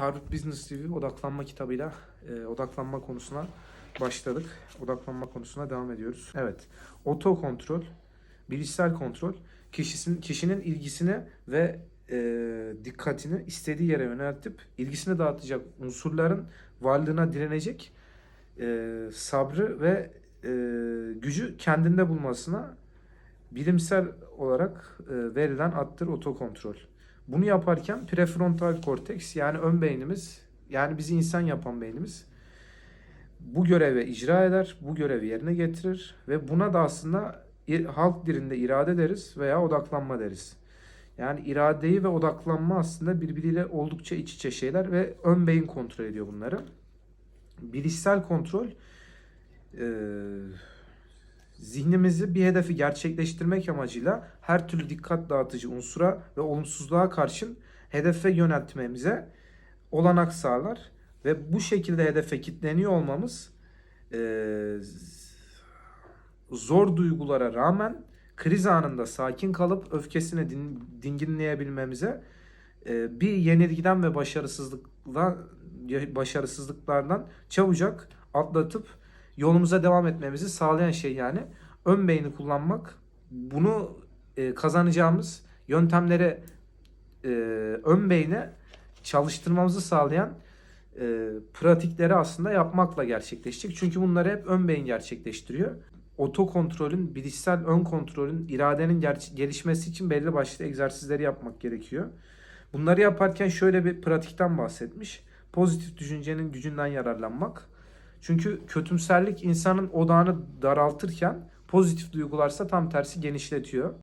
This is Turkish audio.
Harvard Business Review odaklanma kitabıyla e, odaklanma konusuna başladık. Odaklanma konusuna devam ediyoruz. Evet. Oto kontrol, bilişsel kontrol kişisinin kişinin ilgisini ve e, dikkatini istediği yere yöneltip ilgisini dağıtacak unsurların varlığına direnecek e, sabrı ve e, gücü kendinde bulmasına bilimsel olarak e, verilen addır otokontrol. Bunu yaparken prefrontal korteks yani ön beynimiz yani bizi insan yapan beynimiz bu görevi icra eder, bu görevi yerine getirir ve buna da aslında halk dilinde irade deriz veya odaklanma deriz. Yani iradeyi ve odaklanma aslında birbiriyle oldukça iç içe şeyler ve ön beyin kontrol ediyor bunları. Bilişsel kontrol e, zihnimizi bir hedefi gerçekleştirmek amacıyla her türlü dikkat dağıtıcı unsura ve olumsuzluğa karşın hedefe yöneltmemize olanak sağlar ve bu şekilde hedefe kilitleniyor olmamız e, zor duygulara rağmen kriz anında sakin kalıp öfkesini din, dinginleyebilmemize e, bir yenilgiden ve başarısızlıkla başarısızlıklardan çabucak atlatıp yolumuza devam etmemizi sağlayan şey yani ön beyni kullanmak. Bunu e, kazanacağımız yöntemlere e, ön beyne çalıştırmamızı sağlayan e, pratikleri aslında yapmakla gerçekleşecek. Çünkü bunları hep ön beyin gerçekleştiriyor. Oto kontrolün, bilişsel ön kontrolün, iradenin gelişmesi için belli başlı egzersizleri yapmak gerekiyor. Bunları yaparken şöyle bir pratikten bahsetmiş. Pozitif düşüncenin gücünden yararlanmak. Çünkü kötümserlik insanın odağını daraltırken pozitif duygularsa tam tersi genişletiyor.